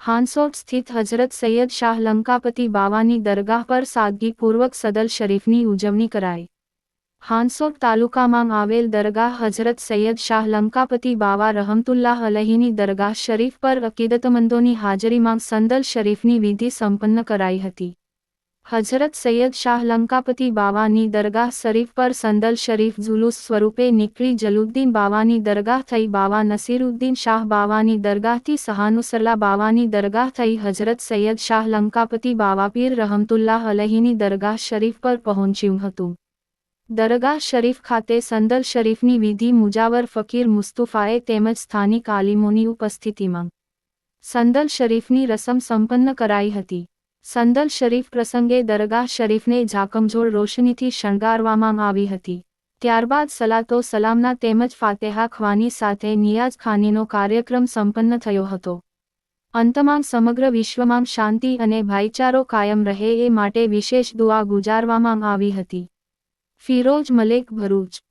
હાંસોટ સ્થિત હઝરત સૈયદ શાહ લંકાપતિ બાવાની દરગાહ પર સાદગીપૂર્વક સદલ શરીફની ઉજવણી કરાઈ. હાંસોટ તાલુકામાં આવેલ દરગાહ હઝરત સૈયદ શાહ લંકાપતિ બાવા રહમતુલ્લાહ અલહીની દરગાહ શરીફ પર અકીદતમંદોની હાજરીમાં સંદલ શરીફની વિધિ સંપન્ન કરાઈ હતી. હજરત સૈયદ શાહ લંકાપતિ બાવાની દરગાહ શરીફ પર સંદલ શરીફ જુલુસ સ્વરૂપે નીકળી જલુદ્દીન બાવાની દરગાહ થઈ. બાવા નસીરુદ્દીન શાહ બાવાની દરગાહથી સહાનુસરલા બાવાની દરગાહ થઈ. હઝરત સૈયદ શાહ લંકાપતિ બાવાપીર રહમતુલ્લાહ અલહીની દરગાહ શરીફ પર પહોંચ્યું હતું. દરગાહ શરીફ ખાતે સંદલ શરીફની વિધિ મુજાવર ફકીર મુસ્તુફાએ તેમજ સ્થાનિક આલિમોની ઉપસ્થિતિમાં સંદલ શરીફની રસમ સંપન્ન કરાઈ હતી. સંદલ શરીફ પ્રસંગે દરગાહ શરીફને ઝાકમઝોળ રોશનીથી શણગારવામાં આવી હતી ત્યારબાદ સલાતો સલામના તેમજ ફાતેહા ખવાની સાથે નિયાઝ ખાનીનો કાર્યક્રમ સંપન્ન થયો હતો અંતમાં સમગ્ર વિશ્વમાં શાંતિ અને ભાઈચારો કાયમ રહે એ માટે વિશેષ દુઆ ગુજારવામાં આવી હતી ફિરોજ મલેક ભરૂચ.